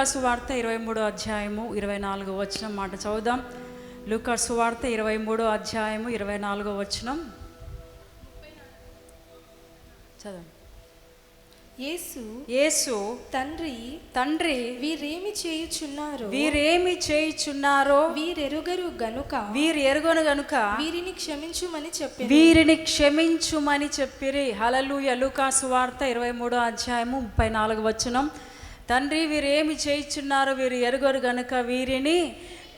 లూకాసు వార్త ఇరవై మూడో అధ్యాయము ఇరవై నాలుగో వచనం మాట చదువుదాం. లూకాసు వార్త ఇరవై మూడో అధ్యాయము ఇరవై నాలుగో వచనం. చదవండి యేసు యేసు తండ్రి తండ్రి వీరేమి చేయుచున్నారు వీరేమి చేయుచున్నారో వీరెరుగరు గనుక వీరు ఎరుగను గనుక వీరిని క్షమించుమని చెప్పి వీరిని క్షమించుమని చెప్పిరి. హలలుయ లూకాసు వార్త ఇరవై మూడో అధ్యాయము ముప్పై నాలుగు వచనం. తండ్రి వీరేమి చేయుచున్నారో వీరు ఎరుగరు గనుక వీరిని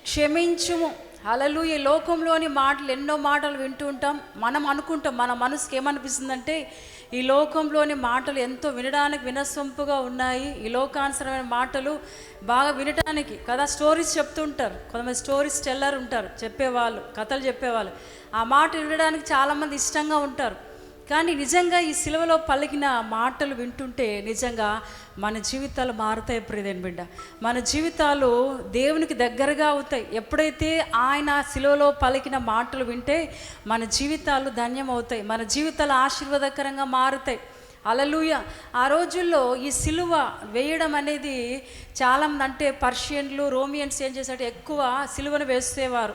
క్షమించుము. అలలు ఈ లోకంలోని మాటలు ఎన్నో మాటలు వింటూ ఉంటాం. మనం అనుకుంటాం మన మనసుకి ఏమనిపిస్తుందంటే ఈ లోకంలోని మాటలు ఎంతో వినడానికి వినసొంపుగా ఉన్నాయి. ఈ లోకానుసరమైన మాటలు బాగా వినడానికి కదా స్టోరీస్ చెప్తుంటారు. కొంతమంది స్టోరీస్ టెల్లర్ ఉంటారు చెప్పేవాళ్ళు కథలు చెప్పేవాళ్ళు. ఆ మాట వినడానికి చాలామంది ఇష్టంగా ఉంటారు. కానీ నిజంగా ఈ సిలువలో పలికిన మాటలు వింటుంటే నిజంగా మన జీవితాలు మారుతాయి ప్రియదేని బిడ్డ. మన జీవితాలు దేవునికి దగ్గరగా అవుతాయి. ఎప్పుడైతే ఆయన సిలువలో పలికిన మాటలు వింటే మన జీవితాలు ధన్యం అవుతాయి. మన జీవితాలు ఆశీర్వాదకరంగా మారుతాయి. అలలుయ ఆ రోజుల్లో ఈ సిలువ వేయడం అనేది చాలామంది అంటే పర్షియన్లు రోమియన్స్ ఏం చేశారు? ఎక్కువ సిలువను వేసేవారు.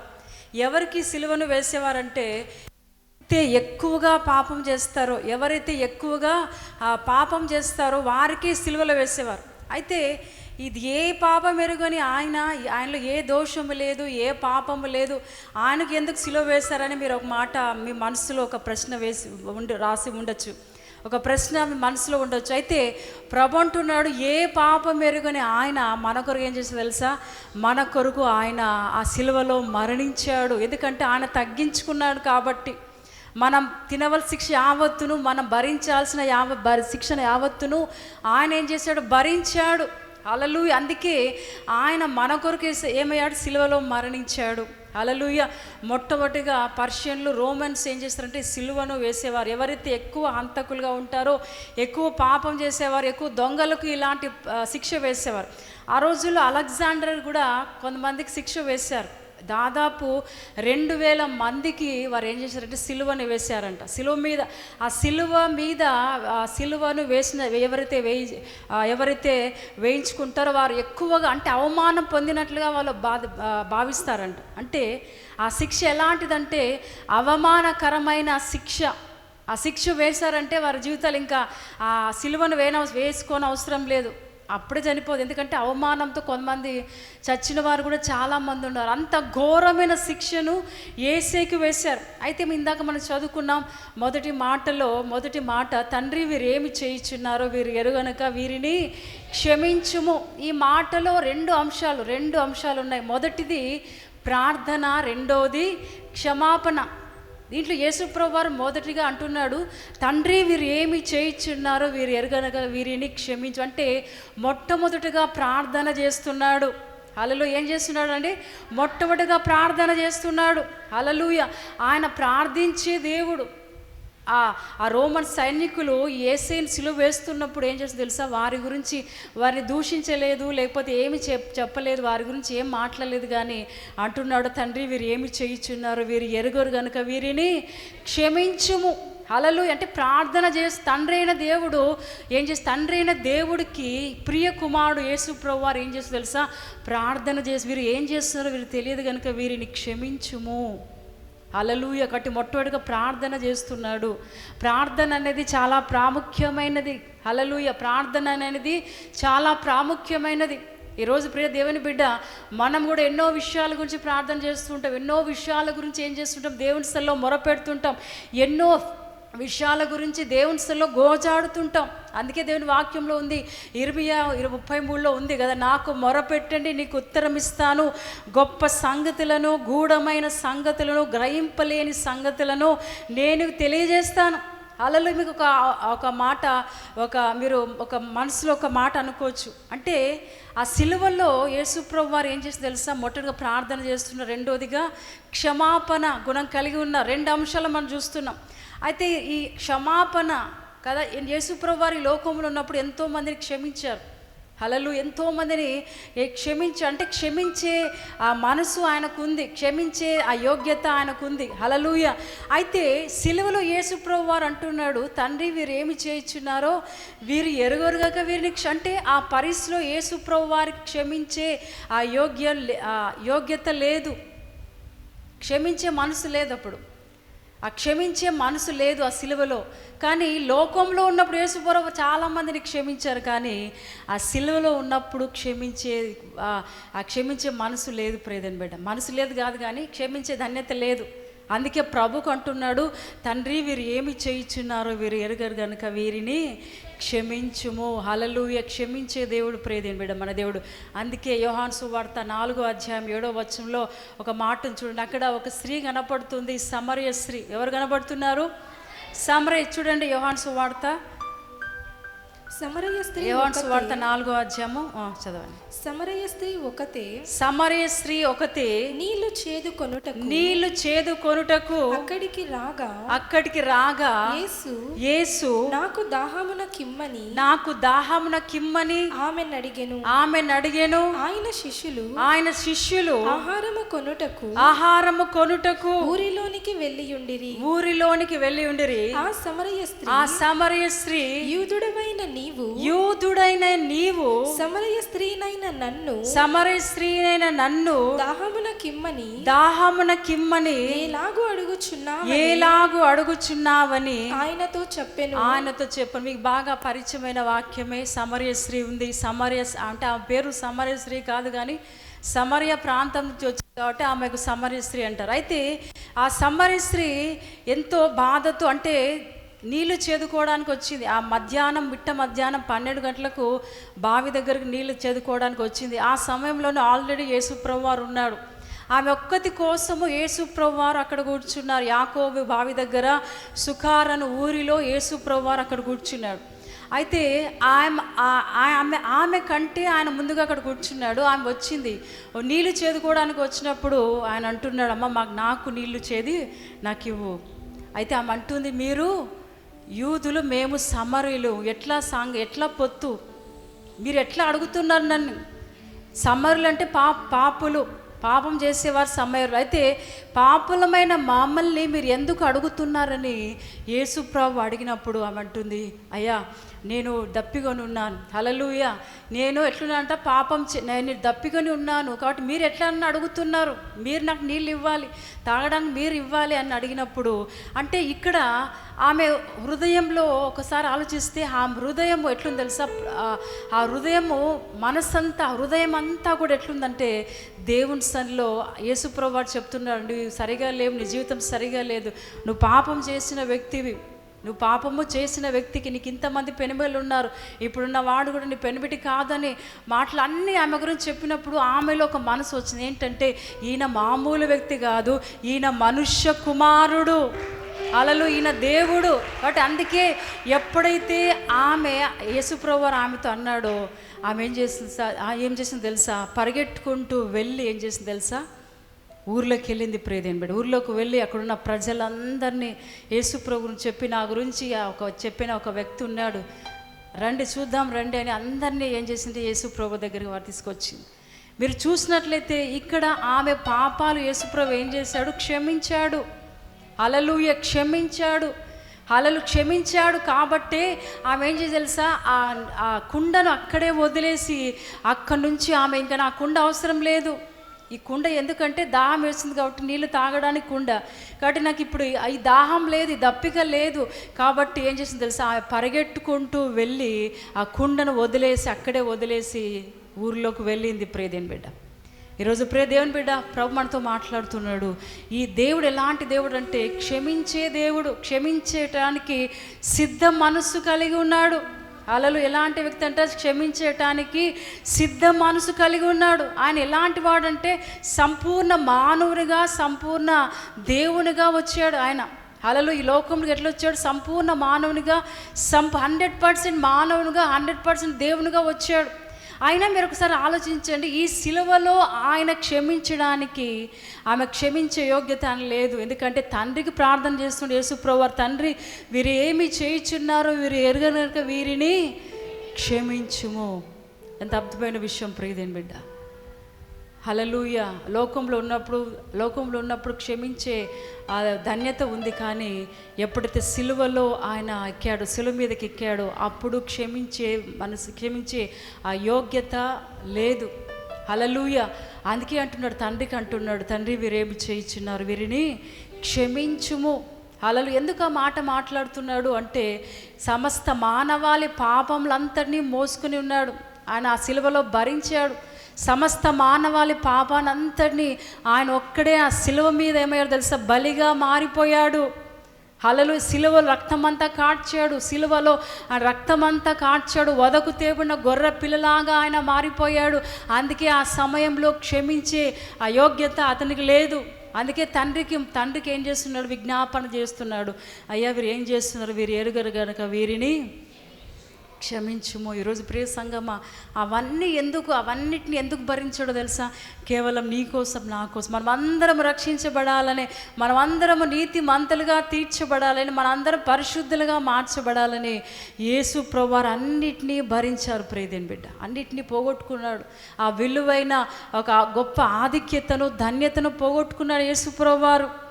ఎవరికి సిలువను వేసేవారంటే అయితే ఎక్కువగా పాపం చేస్తారో ఎవరైతే ఎక్కువగా పాపం చేస్తారో వారికి సిలువలు వేసేవారు. అయితే ఇది ఏ పాపం ఎరుగని ఆయన ఆయనలో ఏ దోషము లేదు ఏ పాపము లేదు ఆయనకు ఎందుకు సిలువ వేశారని మీరు ఒక మాట మీ మనసులో ఒక ప్రశ్న వేసి ఉండి రాసి ఉండొచ్చు. ఒక ప్రశ్న మీ మనసులో ఉండొచ్చు. అయితే ప్రభు అంటున్నాడు ఏ పాపం ఎరుగని ఆయన మన కొరకు ఏం చేసి తెలుసా? మన కొరకు ఆయన ఆ సిలువలో మరణించాడు. ఎందుకంటే ఆయన తగ్గించుకున్నాడు కాబట్టి. మనం తినవలసిన శిక్ష యావత్తును మనం భరించాల్సిన యావ భరి శిక్షణ యావత్తును ఆయన ఏం చేశాడు? భరించాడు. అలలుయ అందుకే ఆయన మన కొరకు ఏమయ్యాడు? సిలువలో మరణించాడు. అలలుయ మొట్టమొదటిగా పర్షియన్లు రోమన్స్ ఏం చేస్తారంటే సిలువను వేసేవారు. ఎవరైతే ఎక్కువ హంతకులుగా ఉంటారో ఎక్కువ పాపం చేసేవారు ఎక్కువ దొంగలకు ఇలాంటి శిక్ష వేసేవారు. ఆ రోజుల్లో అలెగ్జాండర్ కూడా కొంతమందికి శిక్ష వేశారు. దాదాపు రెండు వేల మందికి వారు ఏం చేశారంటే సిలువను వేశారంట. సిలువ మీద ఆ సిలువ మీద ఆ సిలువను వేసిన ఎవరైతే వేయి ఎవరైతే వేయించుకుంటారో వారు ఎక్కువగా అంటే అవమానం పొందినట్లుగా వాళ్ళు బాధ భావిస్తారంట. అంటే ఆ శిక్ష ఎలాంటిదంటే అవమానకరమైన శిక్ష. ఆ శిక్ష వేశారంటే వారి జీవితాలు ఇంకా ఆ సిలువను వేయన వేసుకోని అవసరం లేదు. అప్పుడే చనిపోదు. ఎందుకంటే అవమానంతో కొంతమంది చచ్చిన వారు కూడా చాలామంది ఉన్నారు. అంత ఘోరమైన శిక్షను ఏసేకి వేశారు. అయితే మేము ఇందాక మనం చదువుకున్నాం మొదటి మాటలో మొదటి మాట తండ్రి వీరు ఏమి చేయించున్నారో వీరు ఎరుగనక వీరిని క్షమించుము. ఈ మాటలో రెండు అంశాలు రెండు అంశాలు ఉన్నాయి మొదటిది ప్రార్థన రెండోది క్షమాపణ. దీంట్లో యేసుప్రభు వారు మొదటిగా అంటున్నాడు తండ్రి వీరు ఏమి చేయించున్నారో వీరు ఎరగనగా వీరిని క్షమించు. అంటే మొట్టమొదటిగా ప్రార్థన చేస్తున్నాడు. అలలో ఏం చేస్తున్నాడు అండి మొట్టమొదటిగా ప్రార్థన చేస్తున్నాడు. అలలుయ ఆయన ప్రార్థించే దేవుడు. ఆ రోమన్ సైనికులు ఏసేని సిలువ వేస్తున్నప్పుడు ఏం చేస్తుంది తెలుసా? వారి గురించి వారిని దూషించలేదు లేకపోతే ఏమి చెప్ చెప్పలేదు వారి గురించి ఏం మాట్లాడలేదు కానీ అంటున్నాడు తండ్రి వీరు ఏమి చేయించున్నారు? వీరు ఎరుగరు కనుక వీరిని క్షమించుము. అలలు అంటే ప్రార్థన చేసి తండ్రి అయిన దేవుడు ఏం చేసి తండ్రి అయిన దేవుడికి ప్రియ కుమారుడు యేసు ప్రభు వారు ఏం చేస్తారు తెలుసా? ప్రార్థన చేసి వీరు ఏం చేస్తున్నారో వీరు తెలియదు కనుక వీరిని క్షమించుము. అలలుయ కట్టి మొట్టమొదటిగా ప్రార్థన చేస్తున్నాడు. ప్రార్థన అనేది చాలా ప్రాముఖ్యమైనది. అలలుయ ప్రార్థన అనేది చాలా ప్రాముఖ్యమైనది. ఈరోజు ప్రియ దేవుని బిడ్డ మనం కూడా ఎన్నో విషయాల గురించి ప్రార్థన చేస్తుంటాం ఎన్నో విషయాల గురించి ఏం చేస్తుంటాం దేవుని స్థలంలో మొరపెడుతుంటాం. ఎన్నో విషయాల గురించి దేవుని స్థల్లో గోజాడుతుంటాం. అందుకే దేవుని వాక్యంలో ఉంది ఇరవై ఇరవై ముప్పై మూడులో ఉంది కదా నాకు మొరపెట్టండి నీకు ఉత్తరం ఇస్తాను. గొప్ప సంగతులను గూఢమైన సంగతులను గ్రహింపలేని సంగతులను నేను తెలియజేస్తాను. అలలో మీకు ఒక ఒక మాట ఒక మీరు ఒక మనసులో ఒక మాట అనుకోవచ్చు. అంటే ఆ సిలువల్లో యేసుప్రభు వారు ఏం చేసి తెలుసా? మొట్టగా ప్రార్థన చేస్తున్నారు రెండోదిగా క్షమాపణ గుణం కలిగి ఉన్న రెండు అంశాలు మనం చూస్తున్నాం. అయితే ఈ క్షమాపణ కదా యేసుప్రభు వారి లోకంలో ఉన్నప్పుడు ఎంతోమందిని క్షమించారు. హలలు ఎంతోమందిని క్షమించి అంటే క్షమించే ఆ మనసు ఆయనకుంది క్షమించే ఆ యోగ్యత ఆయనకుంది. హలలుయ అయితే సిలువలో యేసుప్రభు వారు అంటున్నాడు తండ్రి వీరు ఏమి చేయించున్నారో వీరు ఎరుగరుగక వీరిని క్ష- అంటే ఆ పరిస్థితిలో యేసుప్రభు వారికి క్షమించే ఆ యోగ్య లే- ఆ యోగ్యత లేదు. క్షమించే మనసు లేదు అప్పుడు. ఆ క్షమించే మనసు లేదు ఆ సిలువలో. కానీ లోకంలో ఉన్నప్పుడు యేసుప్రభు చాలామందిని క్షమించారు కానీ ఆ సిలువలో ఉన్నప్పుడు క్షమించే ఆ ఆ క్షమించే మనసు లేదు ప్రేదని బిడ్డ. మనసు లేదు కాదు కానీ క్షమించే ధన్యత లేదు. అందుకే ప్రభుకు అంటున్నాడు తండ్రి వీరు ఏమి చేయించున్నారో వీరు ఎరగరు గనుక వీరిని క్షమించుము. హలలుయ క్షమించే దేవుడు ప్రేదేని బిడ్డ మన దేవుడు. అందుకే యోహాన్ సువార్త నాలుగో అధ్యాయం ఏడో వచనంలో ఒక మాటను చూడండి. అక్కడ ఒక స్త్రీ కనపడుతుంది సమరయ స్త్రీ. ఎవరు కనపడుతున్నారు? సమరయ. చూడండి యోహాన్ సువార్త. సమరయ స్త్రీ యోహాన్ ఒకతే. సువార్త నాలుగో అధ్యాయము. చదవండి. సమరయ స్త్రీ ఒకతే సమరయ స్త్రీ ఒకతే నీళ్ళు చేదు కొనుటకు నీళ్ళు చేదు కొనుటకు అక్కడికి రాగా అక్కడికి రాగా యేసు యేసు నాకు దాహమున కిమ్మని నాకు దాహమున కిమ్మని ఆమెను అడిగెను. ఆమెను అడిగెను. ఆయన శిష్యులు ఆయన శిష్యులు ఆహారము కొనుటకు ఆహారము కొనుటకు ఊరిలోనికి వెళ్ళియుండిరి. ఊరిలోనికి వెళ్ళి ఉండిరి ఆ సమరయ స్త్రీ ఆ సమరయ స్త్రీ యూదుడవైన నీవు యూదుడైన నీవు సమరయ స్త్రీనైన నన్ను సమరయ స్త్రీనైన నన్ను దాహమున కిమ్మని దాహమున కిమ్మని ఎలాగూ అడుగుచున్నా ఏలాగు అడుగుచున్నావని ఆయనతో చెప్పెను. ఆయనతో చెప్పను. మీకు బాగా పరిచయమైన వాక్యమే సమరయ స్త్రీ ఉంది. సమరయ అంటే ఆ పేరు సమరయ స్త్రీ కాదు కానీ సమరయ ప్రాంతం నుంచి వచ్చింది కాబట్టి ఆమెకు సమరయ స్త్రీ అంటారు. అయితే ఆ సమరయ స్త్రీ ఎంతో బాధతో అంటే నీళ్ళు చేదుకోవడానికి వచ్చింది ఆ మధ్యాహ్నం మిట్ట మధ్యాహ్నం పన్నెండు గంటలకు బావి దగ్గరకు నీళ్ళు చేదుకోవడానికి వచ్చింది ఆ సమయంలోనే ఆల్రెడీ యేసుప్రభు వారు ఉన్నాడు. ఆమె ఒక్కతి కోసము యేసుప్రభు వారు అక్కడ కూర్చున్నారు. యాకోబు బావి దగ్గర సుఖారను ఊరిలో యేసుప్రభు వారు అక్కడ కూర్చున్నాడు అయితే ఆమె ఆమె ఆమె కంటే ఆయన ముందుగా అక్కడ కూర్చున్నాడు. ఆమె వచ్చింది. ఓ నీళ్ళు చేదుకోవడానికి వచ్చినప్పుడు ఆయన అంటున్నాడు అమ్మ మాకు నాకు నీళ్ళు చేది నాకు ఇవ్వు అయితే ఆమె అంటుంది మీరు యూదులు మేము సమరులు. ఎట్లా సాంగ్ ఎట్లా పొత్తు? మీరు ఎట్లా అడుగుతున్నారు నన్ను? సమరులు అంటే పా పాపులు. పాపం చేసేవారు సమరులు అయితే పాపులమైన మమ్మల్ని మీరు ఎందుకు అడుగుతున్నారని యేసు ప్రభు అడిగినప్పుడు ఆమె అంటుంది అయ్యా నేను దప్పికొని ఉన్నాను. హలలుయ నేను ఎట్లున్నానంట పాపం చే- నేను దప్పికొని ఉన్నాను. కాబట్టి మీరు ఎట్లా అని అడుగుతున్నారు? మీరు నాకు నీళ్ళు ఇవ్వాలి. తాగడానికి మీరు ఇవ్వాలి అని అడిగినప్పుడు అంటే ఇక్కడ ఆమె హృదయంలో ఒకసారి ఆలోచిస్తే ఆ హృదయం ఎట్లుంది తెలుసా? ఆ- హృదయము మనసంతా హృదయం అంతా కూడా ఎట్లుందంటే దేవుని సన్లో యేసుప్రభు చెప్తున్నాడు సరిగా లేవు నీ జీవితం సరిగా లేదు. నువ్వు పాపం చేసిన వ్యక్తివి. నువ్వు పాపము చేసిన వ్యక్తికి నీకు ఇంతమంది పెనుబిళ్ళు ఉన్నారు ఇప్పుడున్న వాడు కూడా నీ పెనుబిటి కాదని మాటలు అన్నీ ఆమె గురించి చెప్పినప్పుడు ఆమెలో ఒక మనసు వచ్చింది. ఏంటంటే ఈయన మామూలు వ్యక్తి కాదు ఈయన మనుష్య కుమారుడు. అలలు ఈయన దేవుడు. కాబట్టి అందుకే ఎప్పుడైతే ఆమె యేసుప్రభు ఆమెతో అన్నాడో ఆమె ఏం చేసింది సార్ ఏం చేసింది తెలుసా? పరిగెట్టుకుంటూ వెళ్ళి ఏం చేసింది తెలుసా? ఊర్లోకి వెళ్ళింది ప్రేదేని బిడ్డ. ఊర్లోకి వెళ్ళి అక్కడున్న ప్రజలందరినీ యేసుప్రభు గురించి చెప్పి నా గురించి ఒక చెప్పిన ఒక వ్యక్తి ఉన్నాడు. రండి చూద్దాం రండి అని అందరినీ ఏం చేసింది? యేసుప్రభు దగ్గరికి వారు తీసుకొచ్చింది. మీరు చూసినట్లయితే ఇక్కడ ఆమె పాపాలు యేసుప్రభు ఏం చేశాడు? క్షమించాడు. అలలుయ క్షమించాడు. అలలు క్షమించాడు కాబట్టే ఆమె ఏం చేసి తెలుసా? ఆ కుండను అక్కడే వదిలేసి అక్కడి నుంచి ఆమె ఇంకా నా కుండ అవసరం లేదు. ఈ కుండ ఎందుకంటే దాహం వేస్తుంది కాబట్టి నీళ్ళు తాగడానికి కుండ. కాబట్టి నాకు ఇప్పుడు ఈ- దాహం లేదు ఈ దప్పిక లేదు. కాబట్టి ఏం చేసింది తెలుసా? పరిగెట్టుకుంటూ వెళ్ళి ఆ కుండను వదిలేసి అక్కడే వదిలేసి ఊర్లోకి వెళ్ళింది ప్రేదేని బిడ్డ. ఈరోజు ప్రే దేవుని బిడ్డ ప్రభు మనతో మాట్లాడుతున్నాడు. ఈ దేవుడు ఎలాంటి దేవుడు అంటే క్షమించే దేవుడు. క్షమించేటానికి సిద్ధ మనస్సు కలిగి ఉన్నాడు. అలలు ఎలాంటి వ్యక్తి అంటే క్షమించటానికి సిద్ధ మనసు కలిగి ఉన్నాడు. ఆయన ఎలాంటి వాడంటే సంపూర్ణ మానవునిగా సంపూర్ణ దేవునిగా వచ్చాడు ఆయన. అలలు ఈ లోకంలోకి ఎట్లా వచ్చాడు? సంపూర్ణ మానవునిగా సంప హండ్రెడ్ పర్సెంట్ మానవునిగా హండ్రెడ్ పర్సెంట్ దేవునిగా వచ్చాడు. అయినా మీరు ఒకసారి ఆలోచించండి ఈ సిలువలో ఆయన క్షమించడానికి ఆమె క్షమించే యోగ్యత అని లేదు. ఎందుకంటే తండ్రికి ప్రార్థన చేస్తుండే యేసుప్రభు తండ్రి వీరు ఏమి చేయుచున్నారో వీరు ఎరగనక వీరిని క్షమించుము. ఎంత అద్భుతమైన విషయం ప్రియదేని బిడ్డ. హలలుయ లోకంలో ఉన్నప్పుడు లోకంలో ఉన్నప్పుడు క్షమించే ఆ ధన్యత ఉంది కానీ ఎప్పుడైతే సిలువలో ఆయన ఎక్కాడు సిలువ మీదకి ఎక్కాడో అప్పుడు క్షమించే మనసు క్షమించే ఆ యోగ్యత లేదు. హలలుయ అందుకే అంటున్నాడు తండ్రికి అంటున్నాడు తండ్రి వీరేమి చేయించున్నారు? వీరిని క్షమించుము. అలలు ఎందుకు ఆ మాట మాట్లాడుతున్నాడు అంటే సమస్త మానవాళి పాపములంతటినీ మోసుకుని ఉన్నాడు. ఆయన ఆ సిలువలో భరించాడు. సమస్త మానవాళి పాపానంతటినీ ఆయన ఒక్కడే ఆ సిలువ మీద ఏమయ్యాడు తెలుసా? బలిగా మారిపోయాడు. హలలు సిలువ రక్తమంతా కాడ్చాడు. సిలువలో ఆ రక్తమంతా కాడ్చాడు. వదకు తేపున గొర్రె పిల్లలాగా ఆయన మారిపోయాడు. అందుకే ఆ సమయంలో క్షమించే అయోగ్యత అతనికి లేదు. అందుకే తండ్రికి తండ్రికి ఏం చేస్తున్నాడు? విజ్ఞాపన చేస్తున్నాడు. అయ్యా వీరు ఏం చేస్తున్నారు? వీరు ఎరుగరు కనుక వీరిని క్షమించుము. ఈరోజు ప్రియ సంగమా అవన్నీ ఎందుకు అవన్నిటిని ఎందుకు భరించడో తెలుసా? కేవలం నీ కోసం నా కోసం. మనం అందరం రక్షించబడాలని మనం అందరం నీతి మంతలుగా తీర్చబడాలని మనందరం పరిశుద్ధులుగా మార్చబడాలని యేసు ప్రభువారు అన్నిటినీ భరించారు ప్రియదేని బిడ్డ. అన్నిటినీ పోగొట్టుకున్నాడు. ఆ విలువైన ఒక గొప్ప ఆధిక్యతను ధన్యతను పోగొట్టుకున్నాడు యేసు ప్రభువారు.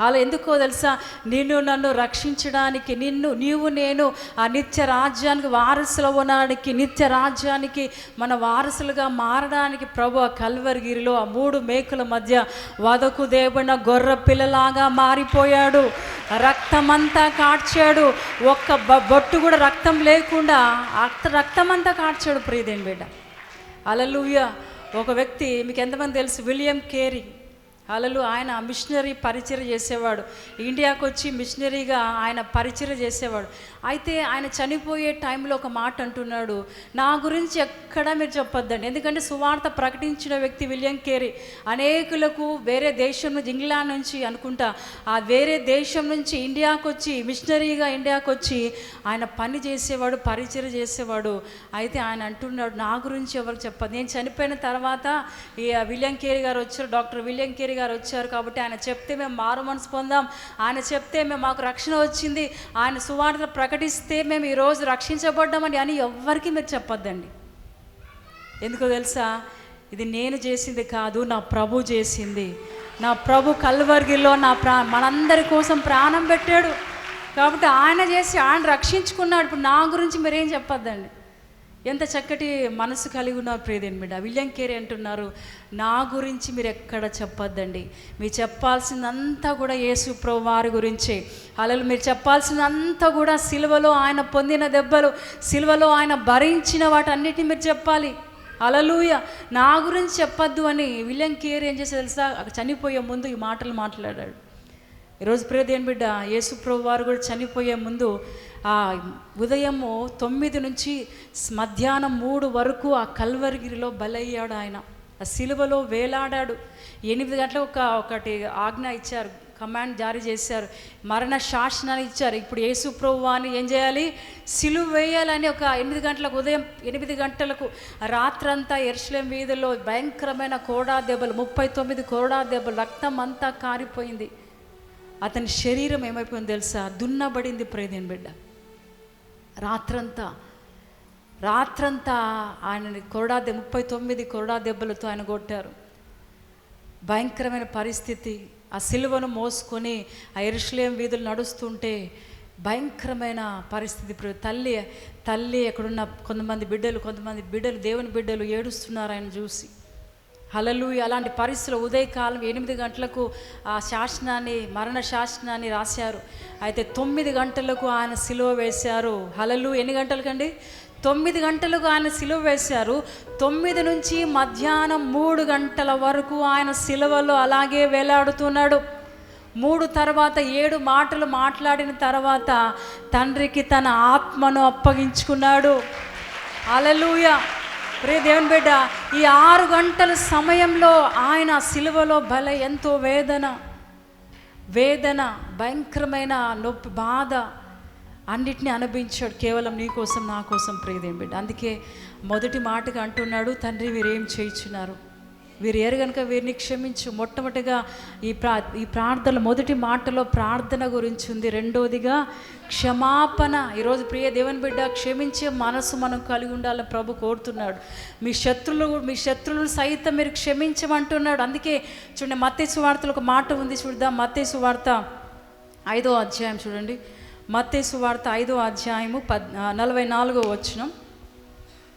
అలా ఎందుకో తెలుసా? నిన్ను నన్ను రక్షించడానికి నిన్ను నీవు నేను ఆ నిత్య రాజ్యానికి వారసులు అవ్వడానికి నిత్య రాజ్యానికి మన వారసులుగా మారడానికి ప్రభు కల్వర్గిరిలో కల్వరిగిరిలో ఆ మూడు మేకుల మధ్య వదకు దేవుడిన గొర్రె పిల్లలాగా మారిపోయాడు. రక్తమంతా కాడ్చాడు ఒక్క బొట్టు కూడా రక్తం లేకుండా రక్త రక్తమంతా కాడ్చాడు ప్రియదేని బిడ్డ. అలలుయ ఒక వ్యక్తి మీకు ఎంతమంది తెలుసు? విలియం కేరింగ్ అలలు ఆయన మిషనరీ పరిచయం చేసేవాడు. ఇండియాకు వచ్చి మిషనరీగా ఆయన పరిచయం చేసేవాడు. అయితే ఆయన చనిపోయే టైంలో ఒక మాట అంటున్నాడు. నా గురించి ఎక్కడా మీరు చెప్పొద్దండి. ఎందుకంటే సువార్త ప్రకటించిన వ్యక్తి విలియం కేరీ. అనేకులకు వేరే దేశం నుంచి ఇంగ్లాండ్ నుంచి అనుకుంటా. ఆ వేరే దేశం నుంచి ఇండియాకు వచ్చి మిషనరీగా ఇండియాకు వచ్చి ఆయన పని చేసేవాడు పరిచయం చేసేవాడు. అయితే ఆయన అంటున్నాడు నా గురించి ఎవరికి చెప్పదు నేను చనిపోయిన తర్వాత ఈ విలియం కేరీ గారు వచ్చారు. డాక్టర్ విలియం కేరీ గారు వచ్చారు కాబట్టి ఆయన చెప్తే మేము మారు మనసు పొందాం. ఆయన చెప్తే మేము మాకు రక్షణ వచ్చింది. ఆయన సువార్త ప్రకటిస్తే మేము ఈరోజు రక్షించబడ్డామని అని ఎవ్వరికీ మీరు చెప్పొద్దండి. ఎందుకో తెలుసా? ఇది నేను చేసింది కాదు నా ప్రభు చేసింది. నా ప్రభు కల్వర్గిలో నా ప్రా మనందరి కోసం ప్రాణం పెట్టాడు. కాబట్టి ఆయన చేసి ఆయన రక్షించుకున్నాడు. ఇప్పుడు నా గురించి మీరేం చెప్పొద్దండి? ఎంత చక్కటి మనసు కలిగి ఉన్నారు ప్రియదేని బిడ్డ. విలియం కేరీ అంటున్నారు నా గురించి మీరు ఎక్కడ చెప్పొద్దండి? మీరు చెప్పాల్సిందంతా కూడా యేసు ప్రభు వారి గురించే. అలలు మీరు చెప్పాల్సిందంతా కూడా సిలువలో ఆయన పొందిన దెబ్బలు సిలువలో ఆయన భరించిన వాటన్నిటిని మీరు చెప్పాలి. అలలుయ నా గురించి చెప్పొద్దు అని విలియం కేర్ ఏం చేసి తెలుసా? చనిపోయే ముందు ఈ మాటలు మాట్లాడాడు. ఈరోజు ప్రియదేని బిడ్డ యేసు ప్రభు వారు కూడా చనిపోయే ముందు ఉదయము తొమ్మిది నుంచి మధ్యాహ్నం మూడు వరకు ఆ కల్వరిగిరిలో బలయ్యాడు ఆయన. ఆ సిలువలో వేలాడాడు. ఎనిమిది గంటలకు ఒక ఒకటి ఆజ్ఞ ఇచ్చారు. కమాండ్ జారీ చేశారు. మరణ శాసనాన్ని ఇచ్చారు. ఇప్పుడు యేసు అని ఏం చేయాలి? సిలువ వేయాలని ఒక ఎనిమిది గంటలకు ఉదయం ఎనిమిది గంటలకు రాత్రంతా ఎరుసలేం వీధుల్లో భయంకరమైన కోడా దెబ్బలు ముప్పై తొమ్మిది కోడా దెబ్బలు రక్తం అంతా కారిపోయింది. అతని శరీరం ఏమైపోయింది తెలుసా? దున్నబడింది ప్రేదేని బిడ్డ. రాత్రంతా. రాత్రంతా ఆయనని కొరడా ముప్పై తొమ్మిది కొరడా దెబ్బలతో ఆయన కొట్టారు. భయంకరమైన పరిస్థితి. ఆ సిలువను మోసుకొని ఆ ఎరుషలేం వీధులు నడుస్తుంటే భయంకరమైన పరిస్థితి. ఇప్పుడు తల్లి తల్లి ఎక్కడున్న కొంతమంది బిడ్డలు కొంతమంది బిడ్డలు దేవుని బిడ్డలు ఏడుస్తున్నారు ఆయన చూసి. హలలు అలాంటి పరిస్థితులు ఉదయకాలం ఎనిమిది గంటలకు ఆ శాసనాన్ని మరణ శాసనాన్ని రాశారు. అయితే తొమ్మిది గంటలకు ఆయన సిలువ వేశారు. హలలు ఎన్ని గంటలకండి? తొమ్మిది గంటలకు ఆయన సిలువ వేశారు. తొమ్మిది నుంచి మధ్యాహ్నం మూడు గంటల వరకు ఆయన సిలువలో అలాగే వేలాడుతున్నాడు. మూడు తర్వాత ఏడు మాటలు మాట్లాడిన తర్వాత తండ్రికి తన ఆత్మను అప్పగించుకున్నాడు. అలలుయ ప్రే దేవుని బిడ్డ ఈ ఆరు గంటల సమయంలో ఆయన సిలువలో బల ఎంతో వేదన. వేదన భయంకరమైన నొప్పి బాధ అన్నిటిని అనుభవించాడు కేవలం నీ కోసం నా కోసం ప్రియదేం బిడ్డ. అందుకే మొదటి మాటగా అంటున్నాడు తండ్రి వీరేం చేయించున్నారు? వీరు ఏరు కనుక వీరిని క్షమించు. మొట్టమొదటిగా ఈ ప్రా ఈ ప్రార్థన మొదటి మాటలో ప్రార్థన గురించి ఉంది రెండవదిగా క్షమాపణ. ఈరోజు ప్రియ దేవుని బిడ్డ క్షమించే మనసు మనం కలిగి ఉండాలని ప్రభు కోరుతున్నాడు. మీ శత్రులు మీ శత్రువులు సైతం మీరు క్షమించమంటున్నాడు. అందుకే చూడండి మత్తేసు వార్తలు ఒక మాట ఉంది చూద్దాం. మత్తేసు వార్త ఐదో అధ్యాయం చూడండి. మత్తేసు వార్త ఐదో అధ్యాయము పద్ నలభై నాలుగో వచ్చినాం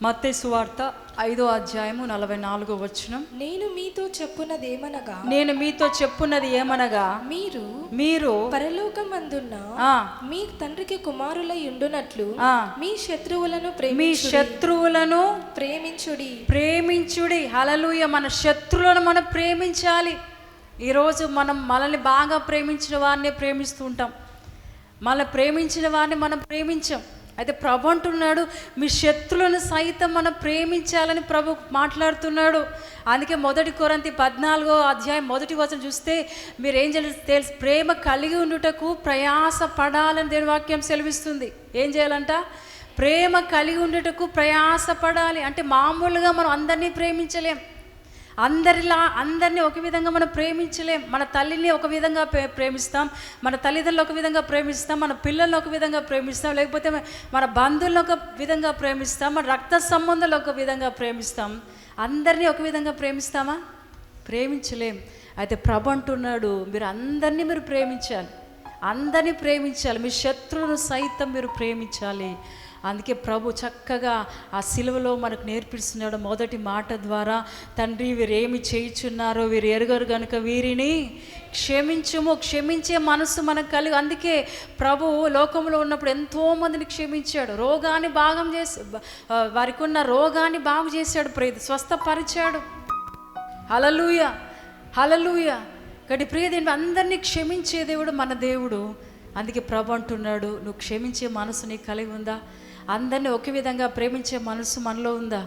మత్తేసు వార్త ఐదో అధ్యాయము నలభై నాలుగో వచనం. నేను మీతో చెప్పున్నదేమనగా నేను మీతో చెప్పున్నది ఏమనగా? మీరు మీరు పరలోకమందున్న ఆ, మీ తండ్రికి కుమారులై ఉండునట్లు మీ శత్రువులను మీ శత్రువులను ప్రేమించుడి. ప్రేమించుడి. హలలుయ మన శత్రువులను మనం ప్రేమించాలి. ఈరోజు మనం మనల్ని బాగా ప్రేమించిన వారిని ప్రేమిస్తూ ఉంటాం. మన ప్రేమించిన వారిని మనం ప్రేమించాం. అయితే ప్రభు అంటున్నాడు మీ శత్రులను సైతం మనం ప్రేమించాలని ప్రభు మాట్లాడుతున్నాడు. అందుకే మొదటి కొరంతి పద్నాలుగో అధ్యాయం మొదటి వచనం చూస్తే మీరు ఏం చేయాలి తెలుసు ప్రేమ కలిగి ఉండుటకు ప్రయాస పడాలని దేని వాక్యం సెలవిస్తుంది. ఏం చేయాలంట? ప్రేమ కలిగి ఉండుటకు ప్రయాస పడాలి అంటే మామూలుగా మనం అందరినీ ప్రేమించలేం. అందరిలా అందరినీ ఒక విధంగా మనం ప్రేమించలేం. మన తల్లిని ఒక విధంగా ప్రే- ప్రేమిస్తాం. మన తల్లిదండ్రులు ఒక విధంగా ప్రేమిస్తాం. మన పిల్లల్ని ఒక విధంగా ప్రేమిస్తాం. లేకపోతే మన బంధువులను ఒక విధంగా ప్రేమిస్తాం. మన రక్త సంబంధాలు ఒక విధంగా ప్రేమిస్తాం. అందరినీ ఒక విధంగా ప్రేమిస్తామా? ప్రేమించలేం. అయితే ప్రభు అంటున్నాడు మీరు అందరినీ మీరు ప్రేమించాలి. అందరినీ ప్రేమించాలి. మీ శత్రువును సైతం మీరు ప్రేమించాలి. అందుకే ప్రభు చక్కగా ఆ సిలువలో మనకు నేర్పిస్తున్నాడు మొదటి మాట ద్వారా. తండ్రి వీరు ఏమి చేయుచున్నారో వీరు ఎరగరు కనుక వీరిని క్షమించము క్షమించే మనసు మనకు కలిగి. అందుకే ప్రభు లోకంలో ఉన్నప్పుడు ఎంతోమందిని క్షమించాడు. రోగాన్ని భాగం చేసి వారికి ఉన్న రోగాన్ని బాగు చేశాడు ప్రేత స్వస్థపరిచాడు. హలలుయ హలలుయ కాబట్టి ప్రియ అందరినీ క్షమించే దేవుడు మన దేవుడు. అందుకే ప్రభు అంటున్నాడు నువ్వు క్షమించే మనసు నీకు కలిగి ఉందా? అందరినీ ఒకే విధంగా ప్రేమించే మనసు మనలో ఉందా?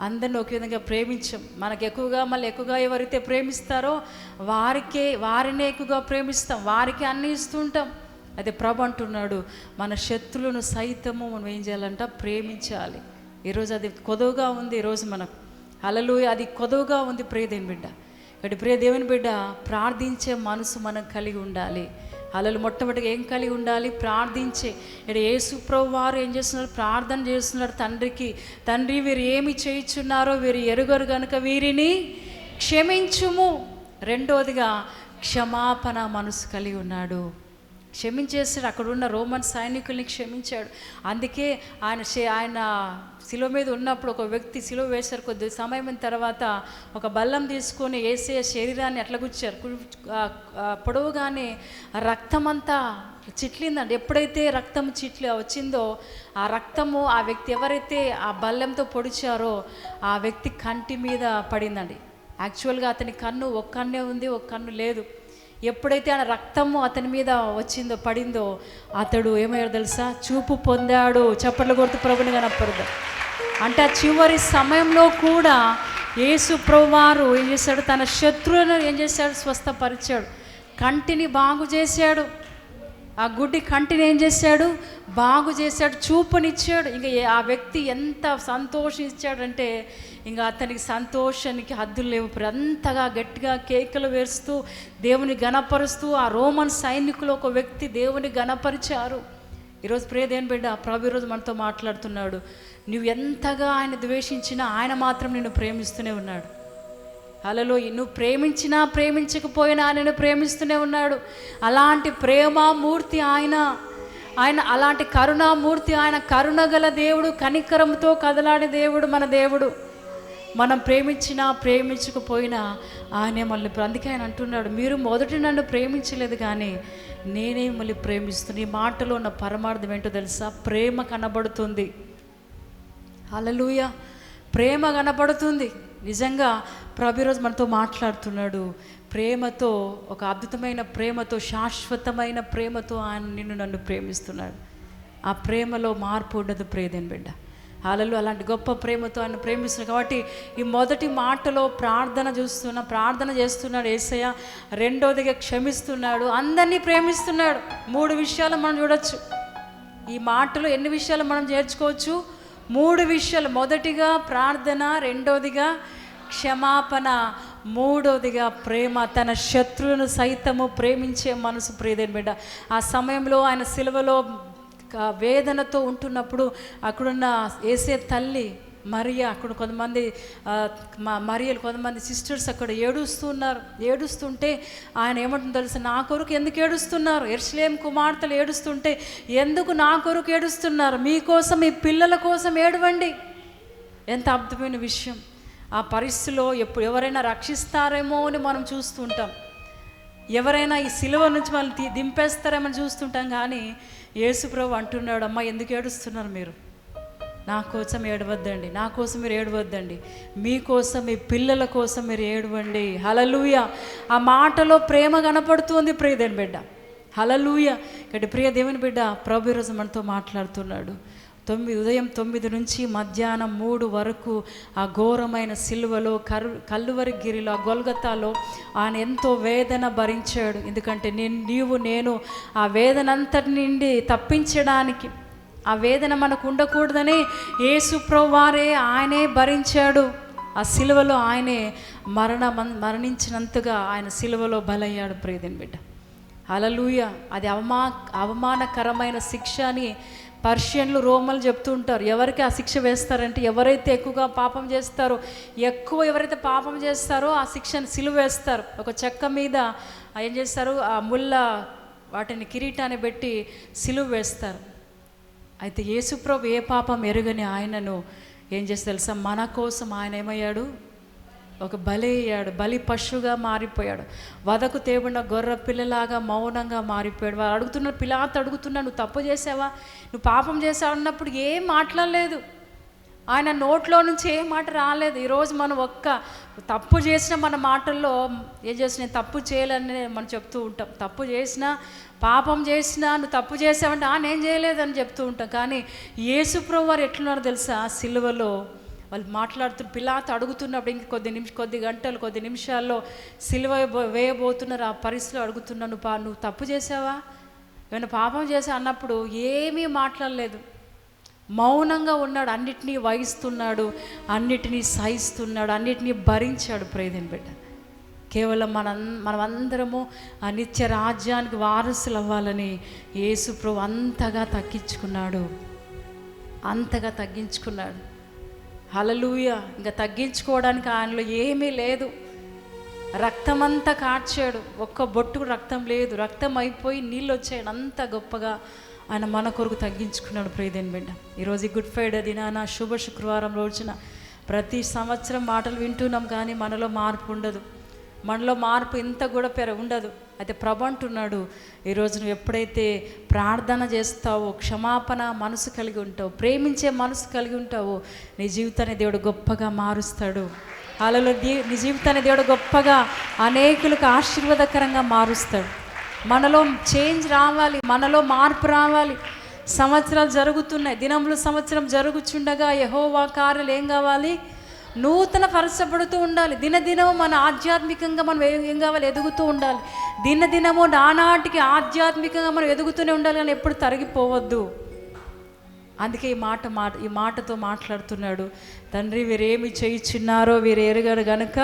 అందరిని ఒకే విధంగా ప్రేమించం. మనకు ఎక్కువగా మళ్ళీ ఎక్కువగా ఎవరైతే ప్రేమిస్తారో వారికే వారినే ఎక్కువగా ప్రేమిస్తాం. వారికి అన్ని ఇస్తుంటాం అదే ప్రభు అంటున్నాడు మన శత్రులను సైతము మనం ఏం చేయాలంట? ప్రేమించాలి. ఈరోజు అది కొదువుగా ఉంది. ఈరోజు మనకు అలలు అది కొదువుగా ఉంది. ప్రియదేవిని బిడ్డ ఇక్కడ ప్రియదేవుని బిడ్డ ప్రార్థించే మనసు మనం కలిగి ఉండాలి. అలలు మొట్టమొదటిగా ఏం కలిగి ఉండాలి? ప్రార్థించే. ఇక్కడ యేసు ప్రభు వారు ఏం చేస్తున్నారు? ప్రార్థన చేస్తున్నారు తండ్రికి. తండ్రి వీరు ఏమి చేయుచున్నారో వీరు ఎరుగరు కనుక వీరిని క్షమించుము. రెండోదిగా క్షమాపణ మనసు కలిగి ఉన్నాడు. క్షమించేసాడు అక్కడ ఉన్న రోమన్ సైనికుల్ని క్షమించాడు. అందుకే ఆయన ఆయన శిలువ మీద ఉన్నప్పుడు ఒక వ్యక్తి శిలువ వేశారు. కొద్ది సమయం తర్వాత ఒక బల్లం తీసుకొని వేసే శరీరాన్ని అట్లా గుచ్చారు. కు- పొడవుగానే రక్తమంతా చిట్లిందండి. ఎప్పుడైతే రక్తం చిట్లి వచ్చిందో ఆ రక్తము ఆ వ్యక్తి ఎవరైతే ఆ బల్లంతో పొడిచారో ఆ వ్యక్తి కంటి మీద పడిందండి. యాక్చువల్గా అతని కన్ను ఒక కన్నే ఉంది ఒక కన్ను లేదు. ఎప్పుడైతే ఆయన రక్తము అతని మీద వచ్చిందో పడిందో అతడు ఏమయ్యాడు తెలుసా? చూపు పొందాడు. చప్పట్లు కొడుతూ ప్రభుని కనపడదు అంటే ఆ చివరి సమయంలో కూడా యేసు ప్రభువారు ఏం చేశాడు? తన శత్రువులను ఏం చేశాడు? స్వస్థపరిచాడు. కంటిని బాగు చేశాడు. ఆ గుడ్డి కంటిని ఏం చేశాడు? బాగు చేశాడు చూపునిచ్చాడు. ఇంకా ఆ వ్యక్తి ఎంత సంతోషించాడంటే ఇంకా అతనికి సంతోషానికి హద్దులు లేవు. ఇప్పుడు అంతగా గట్టిగా కేకలు వేస్తూ దేవుని గణపరుస్తూ ఆ రోమన్ సైనికులు ఒక వ్యక్తి దేవుని గణపరిచారు ఈరోజు ప్రేదేని బిడ్డ ప్రభు ఈరోజు మనతో మాట్లాడుతున్నాడు. నువ్వు ఎంతగా ఆయన ద్వేషించినా ఆయన మాత్రం నిన్ను ప్రేమిస్తూనే ఉన్నాడు. అలలో నువ్వు ప్రేమించినా ప్రేమించకపోయినా ఆయనను ప్రేమిస్తూనే ఉన్నాడు. అలాంటి ప్రేమామూర్తి ఆయన. ఆయన అలాంటి కరుణామూర్తి ఆయన. కరుణగల దేవుడు కనికరంతో కదలాడే దేవుడు మన దేవుడు. మనం ప్రేమించినా ప్రేమించకపోయినా ఆయనే మళ్ళీ అందుకే ఆయన అంటున్నాడు మీరు మొదటి నన్ను ప్రేమించలేదు కానీ నేనే మళ్ళీ ప్రేమిస్తున్నా. ఈ మాటలో ఉన్న పరమార్థం ఏంటో తెలుసా? ప్రేమ కనబడుతుంది. అలలుయ ప్రేమ కనబడుతుంది. నిజంగా ప్రభు ఈరోజు మనతో మాట్లాడుతున్నాడు. ప్రేమతో ఒక అద్భుతమైన ప్రేమతో శాశ్వతమైన ప్రేమతో ఆయన నిన్ను నన్ను ప్రేమిస్తున్నాడు. ఆ ప్రేమలో మార్పు ఉండదు ప్రేదేని బిడ్డ. అలలు అలాంటి గొప్ప ప్రేమతో ఆయన ప్రేమిస్తున్నాడు. కాబట్టి ఈ మొదటి మాటలో ప్రార్థన చూస్తున్న ప్రార్థన చేస్తున్నాడు ఏసయ్య. రెండోదిగా క్షమిస్తున్నాడు. అందరినీ ప్రేమిస్తున్నాడు. మూడు విషయాలు మనం చూడొచ్చు. ఈ మాటలు ఎన్ని విషయాలు మనం చేర్చుకోవచ్చు? మూడు విషయాలు. మొదటిగా ప్రార్థన రెండోదిగా క్షమాపణ మూడవదిగా ప్రేమ తన శత్రువును సైతము ప్రేమించే మనసు ప్రియదేని బిడ్డ. ఆ సమయంలో ఆయన సిలువలో వేదనతో ఉంటున్నప్పుడు అక్కడున్న ఏసే తల్లి మరియా అక్కడ కొంతమంది మా మరియలు కొంతమంది సిస్టర్స్ అక్కడ ఏడుస్తున్నారు. ఏడుస్తుంటే ఆయన ఏమంటుందో తెలుసు? నా కొరకు ఎందుకు ఏడుస్తున్నారు? ఎర్స్లేం కుమార్తెలు ఏడుస్తుంటే ఎందుకు నా కొరకు ఏడుస్తున్నారు? మీకోసం మీ పిల్లల కోసం ఏడవండి. ఎంత అద్భుతమైన విషయం. ఆ పరిస్థితిలో ఎప్పుడు ఎవరైనా రక్షిస్తారేమో అని మనం చూస్తుంటాం. ఎవరైనా ఈ సిలువ నుంచి మనల్ని తీ- దింపేస్తారేమని చూస్తుంటాం కానీ యేసుప్రభు అంటున్నాడు అమ్మ ఎందుకు ఏడుస్తున్నారు మీరు? నా కోసం ఏడవద్దండి నా కోసం మీరు ఏడవద్దండి మీకోసం మీ పిల్లల కోసం మీరు ఏడవండి. హలలుయ ఆ మాటలో ప్రేమ కనపడుతుంది ప్రియదేని బిడ్డ. హలలుయ ఇక్కడ ప్రియ దేవుని బిడ్డ ప్రభు ఈరోజు మనతో మాట్లాడుతున్నాడు. తొమ్మిది ఉదయం తొమ్మిది నుంచి మధ్యాహ్నం మూడు వరకు ఆ ఘోరమైన సిల్వలో కరు కల్లువరి గిరిలో ఆ గొల్గతాలో ఆయన ఎంతో వేదన భరించాడు. ఎందుకంటే నేను నీవు నేను ఆ వేదన అంతటి నుండి తప్పించడానికి ఆ వేదన మనకు ఉండకూడదని యేసు ఆయనే భరించాడు. ఆ సిలువలో ఆయనే మరణ మరణించినంతగా ఆయన సిలువలో బలయ్యాడు. ప్రియదిన్ బిడ్డ అలలుయ అది అవమా అవమానకరమైన శిక్ష అని పర్షియన్లు రోమలు చెప్తూ ఉంటారు ఎవరికి ఆ శిక్ష వేస్తారంటే ఎవరైతే ఎక్కువగా పాపం చేస్తారో ఎక్కువ ఎవరైతే పాపం చేస్తారో ఆ శిక్షను సిలువ వేస్తారు. ఒక చెక్క మీద ఏం చేస్తారు? ఆ ముళ్ళ వాటిని కిరీటాన్ని పెట్టి సిలువ వేస్తారు. అయితే యేసుప్రభు ఏ పాపం ఎరుగని ఆయనను ఏం చేసి తెలుసా? మన కోసం ఆయన ఏమయ్యాడు? ఒక బలి అయ్యాడు బలి పశువుగా మారిపోయాడు. వదకు తేబడిన గొర్రె పిల్లలాగా మౌనంగా మారిపోయాడు. వాడు అడుగుతున్న పిల్లాత అడుగుతున్నా నువ్వు తప్పు చేసావా? నువ్వు పాపం చేసావు? అన్నప్పుడు ఏం మాట్లాడలేదు. ఆయన నోట్లో నుంచి ఏ మాట రాలేదు. ఈరోజు మనం ఒక్క తప్పు చేసిన మన మాటల్లో ఏం చేసిన తప్పు చేయాలని మనం చెప్తూ ఉంటాం. తప్పు చేసినా పాపం చేసినా నువ్వు తప్పు చేసావంటే ఆ నేను చేయలేదని చెప్తూ ఉంటాం. కానీ యేసుప్రభు వారు ఎట్లున్నారో తెలుసా? సిలువలో వాళ్ళు మాట్లాడుతున్న పిలాత అడుగుతున్నప్పుడు ఇంక కొద్ది నిమిష కొద్ది గంటలు కొద్ది నిమిషాల్లో సిలువ వేయబోతున్నారు. ఆ పరిస్థితిలో అడుగుతున్నాను పా నువ్వు తప్పు చేసావా? ఏమైనా పాపం చేసా అన్నప్పుడు ఏమీ మాట్లాడలేదు. మౌనంగా ఉన్నాడు. అన్నిటినీ వహిస్తున్నాడు. అన్నిటినీ సహిస్తున్నాడు. అన్నిటినీ భరించాడు ప్రేదని బిడ్డ. కేవలం మన మనమందరము ఆ నిత్య రాజ్యానికి వారసులు అవ్వాలని యేసుప్రభు అంతగా తగ్గించుకున్నాడు. అంతగా తగ్గించుకున్నాడు. హలలుయ ఇంకా తగ్గించుకోవడానికి ఆయనలో ఏమీ లేదు. రక్తమంతా కార్చాడు. ఒక్క బొట్టు రక్తం లేదు. రక్తం అయిపోయి నీళ్ళు వచ్చాడు. అంత గొప్పగా ఆయన మన కొరకు తగ్గించుకున్నాడు ప్రియదేని బిడ్డ. ఈరోజు గుడ్ ఫ్రైడే దినాన శుభ శుక్రవారం రోజున ప్రతి సంవత్సరం మాటలు వింటున్నాం కానీ మనలో మార్పు ఉండదు. మనలో మార్పు ఇంత కూడా పెర ఉండదు. అయితే ప్రభు అంటున్నాడు ఈరోజు నువ్వు ఎప్పుడైతే ప్రార్థన చేస్తావో క్షమాపణ మనసు కలిగి ఉంటావు ప్రేమించే మనసు కలిగి ఉంటావో నీ జీవితాన్ని దేవుడు గొప్పగా మారుస్తాడు. అలలో నీ జీవితాన్ని దేవుడు గొప్పగా అనేకులకు ఆశీర్వాదకరంగా మారుస్తాడు. మనలో చేంజ్ రావాలి మనలో మార్పు రావాలి. సంవత్సరాలు జరుగుతున్నాయి దినములు సంవత్సరం జరుగుచుండగా యహోవా కారులు ఏం కావాలి? నూతన పరచబడుతూ ఉండాలి. దినదినము మన ఆధ్యాత్మికంగా మనం ఏం కావాలి ఎదుగుతూ ఉండాలి. దినదినము నానాటికి ఆధ్యాత్మికంగా మనం ఎదుగుతూనే ఉండాలి కానీ ఎప్పుడు తరిగిపోవద్దు. అందుకే ఈ మాట మాట ఈ మాటతో మాట్లాడుతున్నాడు. తండ్రి వీరేమి చేయిచున్నారో వీరు ఎరగరు గనుక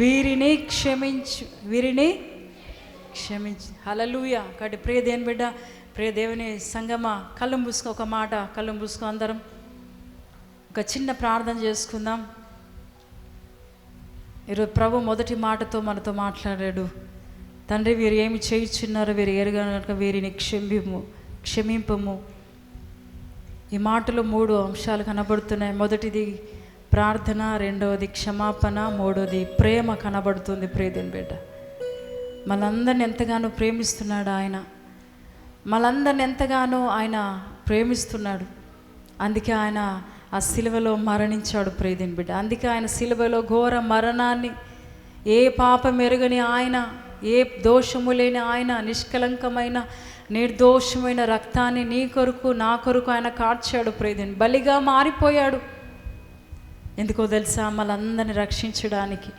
వీరిని క్షమించు వీరిని క్షమించు. హలలుయ కాబట్టి ప్రియ దేని బిడ్డ ప్రియ దేవుని సంగమ కళ్ళు మూసుకో ఒక మాట కళ్ళు మూసుకో అందరం ఒక చిన్న ప్రార్థన చేసుకుందాం. ఈరోజు ప్రభు మొదటి మాటతో మనతో మాట్లాడాడు. తండ్రి వీరు ఏమి చేయుచున్నారో వీరు ఎరగనక వీరిని క్షమిము క్షమింపము. ఈ మాటలో మూడు అంశాలు కనబడుతున్నాయి. మొదటిది ప్రార్థన రెండవది క్షమాపణ మూడవది ప్రేమ కనబడుతుంది ప్రేదని బిడ్డ. మనందరిని ఎంతగానో ప్రేమిస్తున్నాడు ఆయన. మనందరిని ఎంతగానో ఆయన ప్రేమిస్తున్నాడు. అందుకే ఆయన ఆ సిలువలో మరణించాడు ప్రేదిని బిడ్డ. అందుకే ఆయన సిలువలో ఘోర మరణాన్ని ఏ పాపం ఎరుగని ఆయన ఏ దోషము లేని ఆయన నిష్కలంకమైన నిర్దోషమైన రక్తాన్ని నీ కొరకు నా కొరకు ఆయన కార్చాడు ప్రేదిని బలిగా మారిపోయాడు. ఎందుకో తెలుసా? మనందరిని రక్షించడానికి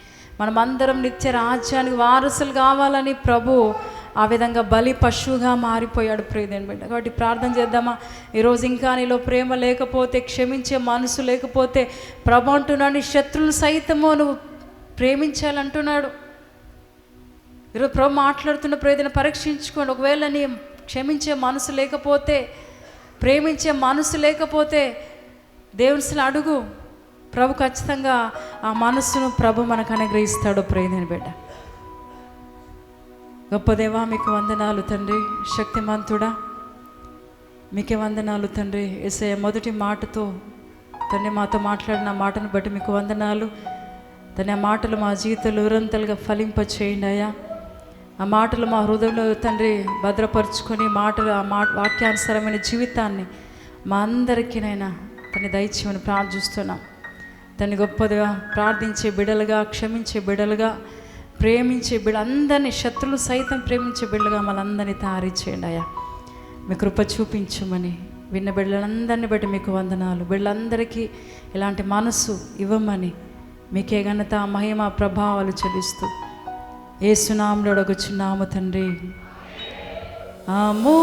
మనమందరం నిత్య రాజ్యానికి వారసులు కావాలని ప్రభు ఆ విధంగా బలి పశువుగా మారిపోయాడు ప్రియదేని బిడ్డ. కాబట్టి ప్రార్థన చేద్దామా? ఈరోజు ఇంకా నీలో ప్రేమ లేకపోతే క్షమించే మనసు లేకపోతే ప్రభు అంటున్నాడు శత్రులు సైతము నువ్వు ప్రేమించాలంటున్నాడు. ఈరోజు ప్రభు మాట్లాడుతున్న ప్రయోజన పరీక్షించుకోండి. ఒకవేళ నీ క్షమించే మనసు లేకపోతే ప్రేమించే మనసు లేకపోతే దేవునిని అడుగు. ప్రభు ఖచ్చితంగా ఆ మనస్సును ప్రభు మనకు అనుగ్రహిస్తాడు ప్రేదని బిడ్డ. గొప్ప దేవా మీకు వందనాలు తండ్రి శక్తిమంతుడా. మీకే వందనాలు తండ్రి. ఎసే మొదటి మాటతో తండ్రి మాతో మాట్లాడిన మాటను బట్టి మీకు వందనాలు. తండ్రి ఆ మాటలు మా జీవితంలో ఉరంతలుగా ఫలింప చేయండి అయ్యా. ఆ మాటలు మా హృదయంలో తండ్రి భద్రపరుచుకొని మాటలు ఆ మాట వాక్యానుసరమైన జీవితాన్ని మా అందరికీనైనా తన దయచేయమని ప్రార్థిస్తున్నాం. తను గొప్పదిగా ప్రార్థించే బిడలుగా క్షమించే బిడలుగా ప్రేమించే బిడ్డ అందరినీ శత్రులు సైతం ప్రేమించే బిడ్డలుగా మనందరినీ తయారు చేయండి అయ్యా. మీ కృప చూపించమని విన్న బిడ్డలందరినీ బట్టి మీకు వందనాలు. బిడ్డలందరికీ ఇలాంటి మనసు ఇవ్వమని మీకే ఘనత మహిమ ప్రభావాలు చెల్లిస్తూ ఏ సునాములు ఒక తండ్రి. ఆమో.